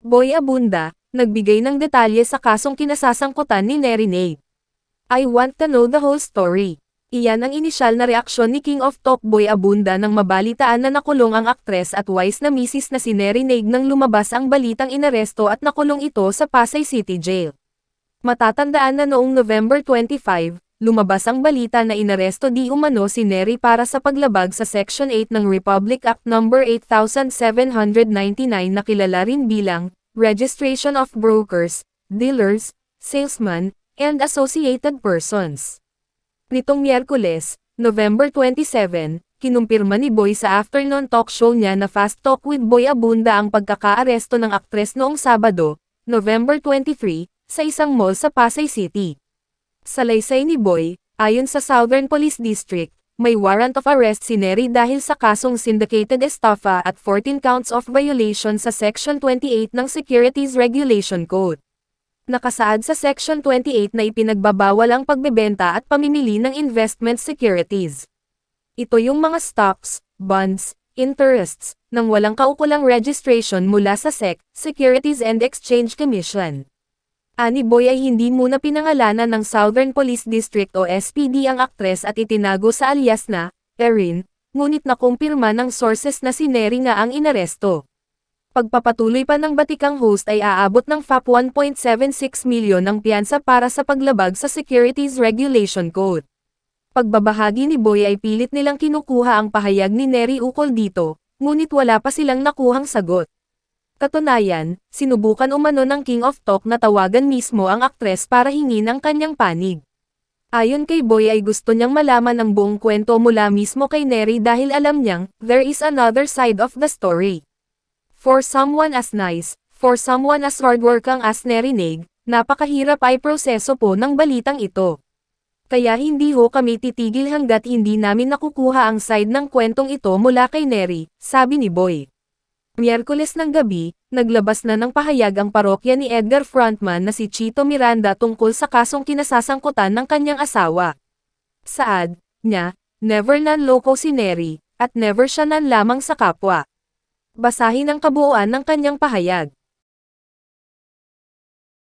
Boy Abunda, nagbigay ng detalye sa kasong kinasasangkutan ni Neri Nate. I want to know the whole story. Iyan ang inisyal na reaksyon ni King of Talk Boy Abunda nang mabalitaan na nakulong ang aktres at wise na misis na si Neri Nate nang lumabas ang balitang inaresto at nakulong ito sa Pasay City Jail. Matatandaan na noong November 25, lumabas ang balita na inaresto di umano si Neri para sa paglabag sa Section 8 ng Republic Act No. 8799 na kilala rin bilang Registration of Brokers, Dealers, Salesmen, and Associated Persons. Nitong Miyerkules, November 27, kinumpirma ni Boy sa afternoon talk show niya na Fast Talk with Boy Abunda ang pagkakaaresto ng aktres noong Sabado, November 23, sa isang mall sa Pasay City. Sa laysay ni Boy, ayon sa Southern Police District, may warrant of arrest si Neri dahil sa kasong syndicated estafa at 14 counts of violation sa Section 28 ng Securities Regulation Code. Nakasaad sa Section 28 na ipinagbabawal ang pagbebenta at pamimili ng investment securities. Ito yung mga stocks, bonds, interests, nang walang kaukulang registration mula sa SEC, Securities and Exchange Commission. Ani Boy ay hindi muna pinangalanan ng Southern Police District o SPD ang aktres at itinago sa alias na, Erin, ngunit nakumpirma ng sources na si Neri nga ang inaresto. Pagpapatuloy pa ng batikang host ay aabot ng FAP 1.76 milyon ng piyansa para sa paglabag sa Securities Regulation Code. Pagbabahagi ni Boy ay pilit nilang kinukuha ang pahayag ni Neri ukol dito, ngunit wala pa silang nakuhang sagot. Katunayan, sinubukan umano ng King of Talk na tawagan mismo ang aktres para hingin ang kanyang panig. Ayon kay Boy ay gusto niyang malaman ang buong kwento mula mismo kay Neri dahil alam niyang, there is another side of the story. For someone as nice, for someone as hardworking as Nerinig, napakahirap ay proseso po ng balitang ito. Kaya hindi ho kami titigil hanggat hindi namin nakukuha ang side ng kwentong ito mula kay Neri, sabi ni Boy. Miyerkules ng gabi, naglabas na ng pahayag ang parokya ni Edgar Frontman na si Chito Miranda tungkol sa kasong kinasasangkutan ng kanyang asawa. Saad, niya, never nanloko si Neri, at never siya nanlamang sa kapwa. Basahin ang kabuuan ng kanyang pahayag.